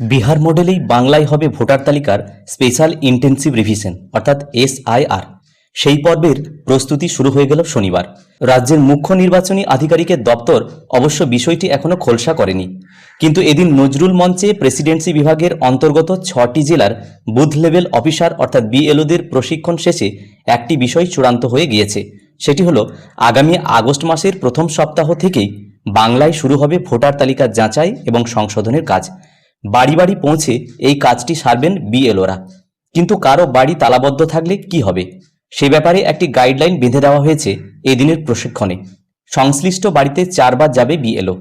বিহার মডেলেই বাংলায় হবে ভোটার তালিকার স্পেশাল ইন্টেন্সিভ রিভিশন, অর্থাৎ এসআইআর। সেই পর্বের প্রস্তুতি শুরু হয়ে গেল শনিবার। রাজ্যের মুখ্য নির্বাচনী আধিকারিকের দপ্তর অবশ্য বিষয়টি এখনও খোলসা করেনি। কিন্তু এদিন নজরুল মঞ্চে প্রেসিডেন্সি বিভাগের অন্তর্গত ছটি জেলার বুথ লেভেল অফিসার, অর্থাৎ বিএলওদের প্রশিক্ষণ শেষে একটি বিষয় চূড়ান্ত হয়ে গিয়েছে। সেটি হলো, আগামী আগস্ট মাসের প্রথম সপ্তাহ থেকেই বাংলায় শুরু হবে ভোটার তালিকা যাচাই এবং সংশোধনের কাজ। বাড়ি বাড়ি পৌঁছে এই কাজটি সারবেন বিএলওরা। কিন্তু কারও বাড়ি তালাবদ্ধ থাকলে কি হবে? সে ব্যাপারে একটি গাইডলাইন বেঁধে দেওয়া হয়েছে এদিনের প্রশিক্ষণে। সংশ্লিষ্ট বাড়িতে চারবার যাবে বিএলও।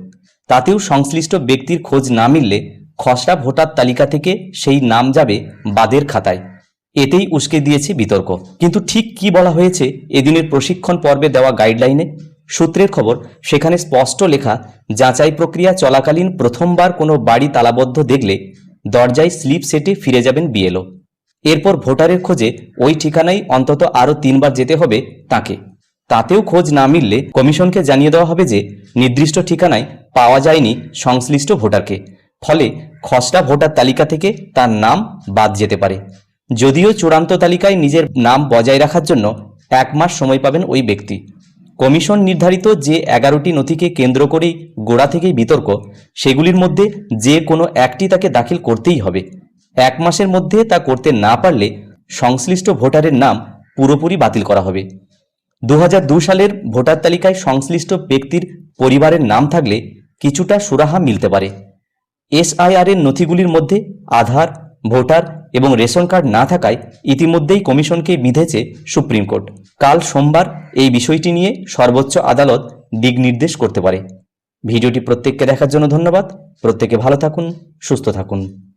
তাতেও সংশ্লিষ্ট ব্যক্তির খোঁজ না মিললে খসড়া ভোটার তালিকা থেকে সেই নাম যাবে বাদের খাতায়। এতেই উস্কে দিয়েছে বিতর্ক। কিন্তু ঠিক কি বলা হয়েছে এদিনের প্রশিক্ষণ পর্বে দেওয়া গাইডলাইনে? সূত্রের খবর, সেখানে স্পষ্ট লেখা, যাচাই প্রক্রিয়া চলাকালীন প্রথমবার কোনো বাড়ি তালাবদ্ধ দেখলে দরজায় স্লিপ সেটে ফিরে যাবেন বিএলও। এরপর ভোটারের খোঁজে ওই ঠিকানায় অন্তত আরও তিনবার যেতে হবে তাকে। তাতেও খোঁজ না মিললে কমিশনকে জানিয়ে দেওয়া হবে যে, নির্দিষ্ট ঠিকানায় পাওয়া যায়নি সংশ্লিষ্ট ভোটারকে। ফলে খসড়া ভোটার তালিকা থেকে তার নাম বাদ যেতে পারে। যদিও চূড়ান্ত তালিকায় নিজের নাম বজায় রাখার জন্য এক মাস সময় পাবেন ওই ব্যক্তি। কমিশন নির্ধারিত যে এগারোটি নথিকে কেন্দ্র করেই গোড়া থেকেই বিতর্ক, সেগুলির মধ্যে যে কোনো একটি তাকে দাখিল করতেই হবে। এক মাসের মধ্যে তা করতে না পারলে সংশ্লিষ্ট ভোটারের নাম পুরোপুরি বাতিল করা হবে। দু সালের ভোটার তালিকায় সংশ্লিষ্ট ব্যক্তির পরিবারের নাম থাকলে কিছুটা সুরাহা মিলতে পারে। এসআইআর এর নথিগুলির মধ্যে আধার, ভোটার এবং রেশন কার্ড না থাকায় ইতিমধ্যেই কমিশনকে বিঁধেছে সুপ্রিম কোর্ট। কাল সোমবার এই বিষয়টি নিয়ে সর্বোচ্চ আদালত দিক নির্দেশ করতে পারে। ভিডিওটি প্রত্যেককে দেখার জন্য ধন্যবাদ। প্রত্যেকে ভালো থাকুন, সুস্থ থাকুন।